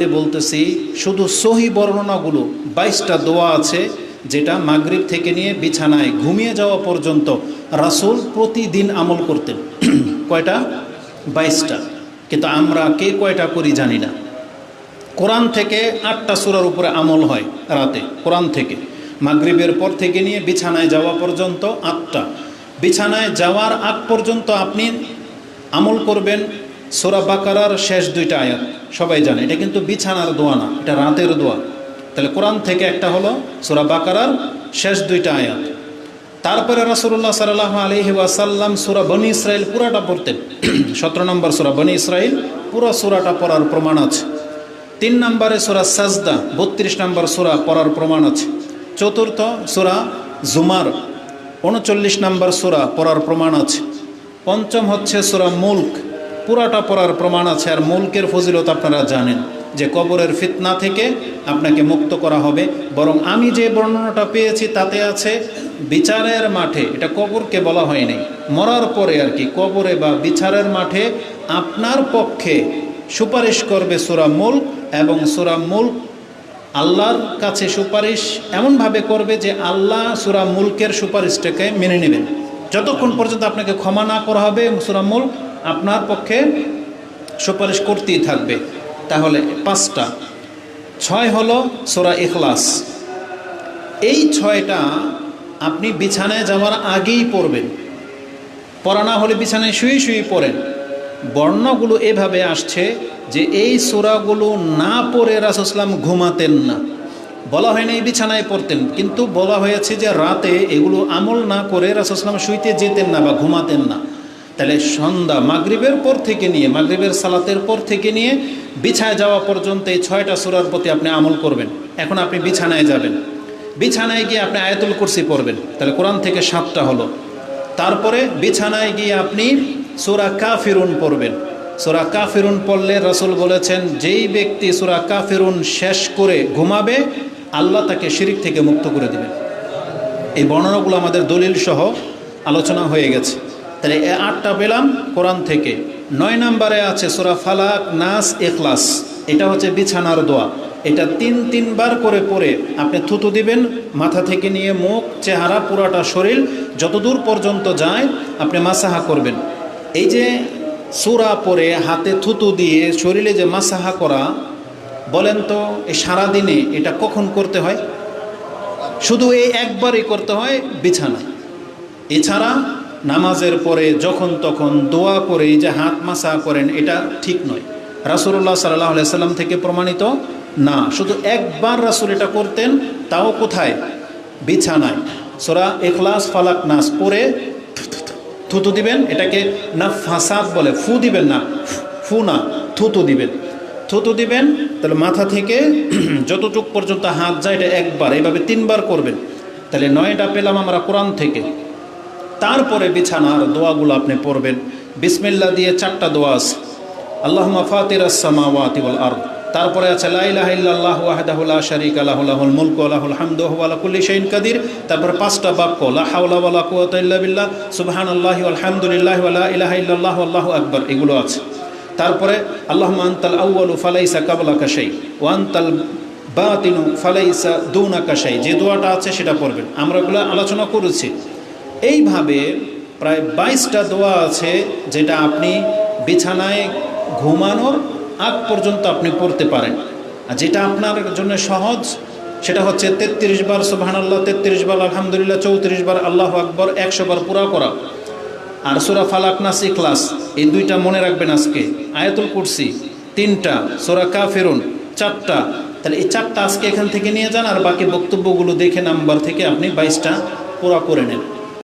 ধারাবাহিকতাতে বলতেছি, শুধু সহি বর্ণনাগুলো, বাইশটা দোয়া আছে, যেটা মাগরিব থেকে নিয়ে বিছানায় ঘুমিয়ে যাওয়া পর্যন্ত রাসূল প্রতিদিন আমল করতেন। কয়টা? বাইশটা। কিন্তু আমরা কে কয়টা করি জানি না। কোরআন থেকে আটটা সুরার উপরে আমল হয় রাতে, কোরআন থেকে। মাগরিবের পর থেকে নিয়ে বিছানায় যাওয়া পর্যন্ত আটটা। বিছানায় যাওয়ার আগ পর্যন্ত আপনি আমল করবেন সোরা বাকারার শেষ দুইটা আয়াত। সবাই জানে, এটা কিন্তু বিছানার দোয়া না, এটা রাতের দোয়া। তাহলে কোরআন থেকে একটা হলো সোরা বাকারার শেষ দুইটা আয়াত। তারপরে রাসুল্লাহ সাল্লাহ আলহি ওয়াসাল্লাম সুরা বনি ইসরায়েল পুরাটা পড়তেন। সতেরো নম্বর সুরা বনি ইসরায়েল পুরো সুরাটা পড়ার প্রমাণ আছে। তিন নম্বরে সুরা সাজদা, বত্রিশ নম্বর সুরা পড়ার প্রমাণ আছে। চতুর্থ সুরা জুমার, উনচল্লিশ নম্বর সুরা পড়ার প্রমাণ আছে। পঞ্চম হচ্ছে সুরা মুল্ক পুরাটা পড়ার প্রমাণ আছে আর মুলকের ফজিলত আপনারা জানেন যে কবরের ফিতনা থেকে আপনাকে মুক্ত করা হবে। বরং আমি যে বর্ণনাটা পেয়েছি তাতে আছে বিচারের মাঠে, এটা কবরকে বলা হয়নি মরার পরে আর কি, কবরে বা বিচারের মাঠে আপনার পক্ষে সুপারিশ করবে সুরা মুল্ক এবং সুরা মুল্ক আল্লাহর কাছে সুপারিশ এমনভাবে করবে যে আল্লাহ সুরা মুলকের সুপারিশটাকে মেনে নেবেন। যতক্ষণ পর্যন্ত আপনাকে ক্ষমা না করা হবে সুরা মুল্ক আপনার পক্ষে সুপারিশ করতেই থাকবে। তাহলে পাঁচটা। ছয় হলো সোরা ইখলাস। এই ছয়টা আপনি বিছানায় যাওয়ার আগেই পড়বেন। পড়া না হলে বিছানায় শুয়ে শুয়ে পড়েন। বর্ণগুলো এভাবে আসছে যে এই সোরাগুলো না পড়ে রাসুসলাম ঘুমাতেন না। বলা হয়নি এই বিছানায় পড়তেন, কিন্তু বলা হয়েছে যে রাতে এগুলো আমল না করে রাসুসলাম শুইতে যেতেন না বা ঘুমাতেন না। তাহলে সন্ধ্যা মাগরিবের পর থেকে নিয়ে, মাগরিবের সালাতের পর থেকে নিয়ে বিছায় যাওয়া পর্যন্ত এই ছয়টা সুরার প্রতি আপনি আমল করবেন। এখন আপনি বিছানায় যাবেন। বিছানায় গিয়ে আপনি আয়াতুল কুরসি পড়বেন। তাহলে কোরআন থেকে সাতটা হলো। তারপরে বিছানায় গিয়ে আপনি সুরা কাফিরুন পড়বেন। সুরা কাফিরুন পড়লে রসুল বলেছেন, যেই ব্যক্তি সুরা কাফিরুন শেষ করে ঘুমাবে, আল্লাহ তাকে শিরিক থেকে মুক্ত করে দেবেন। এই বর্ণনাগুলো আমাদের দলিল সহ আলোচনা হয়ে গেছে। তাহলে এ আটটা পেলাম কোরআন থেকে। নয় নম্বরে আছে সুরা ফালাক, নাস এখলাস এটা হচ্ছে বিছানার দোয়া। এটা তিন, তিনবার করে পরে আপনি থুতু দিবেন, মাথা থেকে নিয়ে মুখ, চেহারা, পুরাটা শরীর, যতদূর পর্যন্ত যায় আপনি মাসাহা করবেন। এই যে সুরা পরে হাতে থুতু দিয়ে শরীরে যে মাসাহা করা, বলেন তো এই সারাদিনে এটা কখন করতে হয়? শুধু এই একবারই করতে হয় বিছানায়। এছাড়া নামাজের পরে যখন তখন দোয়া করে যে হাত মাসা করেন, এটা ঠিক নয়। রাসুল্লাহ সাল্লাহ সাল্লাম থেকে প্রমাণিত, না, শুধু একবার রাসুল এটা করতেন, তাও কোথায়? বিছানায়। সোরা এখলাস ফালাক, নাস পরে থুতু দিবেন, এটাকে না ফাসাদ বলে, ফু দিবেন না, ফু না, থুতু দিবেন। থুতু দিবেন, তাহলে মাথা থেকে যতটুক পর্যন্ত হাত যায়, এটা একবার, এইভাবে তিনবার করবেন। তাহলে নয়টা পেলাম আমরা কোরআন থেকে। তারপরে বিছানার দোয়াগুলো আপনি পড়বেন। বিসমিল্লা দিয়ে চারটা দোয়া আছে। আল্লাহ ফাতির আসসামাওয়াতি ওয়াল আরদ। তারপরে আছে, লা ইলাহা ইল্লাল্লাহ ওয়াহদাহু লা শারীকা লাহু, লাহুল মুলকু কাদির। তারপরে পাঁচটা বাক্য, লা হাওলা ওয়া লা কুওয়াতা ইল্লা বিল্লাহ, সুবহানাল্লাহি ওয়াল হামদুলিল্লাহি ওয়া লা ইলাহা আল্লাহু আকবার। এগুলো আছে। তারপরে, আল্লাহুম্মা আনতাল আউয়ালু ফালাইসা কাবলাকা শাই ওয়া আনতাল বাতিনু ফালাইসা দুনাকা শাই যে দোয়াটা আছে সেটা পড়বেন। আমরা এগুলো আলোচনা করেছি। এইভাবে প্রায় বাইশটা দোয়া আছে যেটা আপনি বিছানায় ঘুমানোর আগ পর্যন্ত আপনি পড়তে পারেন। আর যেটা আপনার জন্য সহজ, সেটা হচ্ছে তেত্রিশ বার সুবাহান আল্লাহ তেত্রিশ বার আলহামদুলিল্লাহ, চৌত্রিশ বার আল্লাহ আকবর, একশো বার পুরা করা। আর সুরা ফালাক নাস ইখলাস, এই দুইটা মনে রাখবেন আজকে। আয়াতুল কুরসি, তিনটা। সোরা কা ফেরুন চারটা। তাহলে এই চারটা আজকে এখান থেকে নিয়ে যান, আর বাকি বক্তব্যগুলো দেখে নাম্বার থেকে আপনি বাইশটা পুরা করে নেন।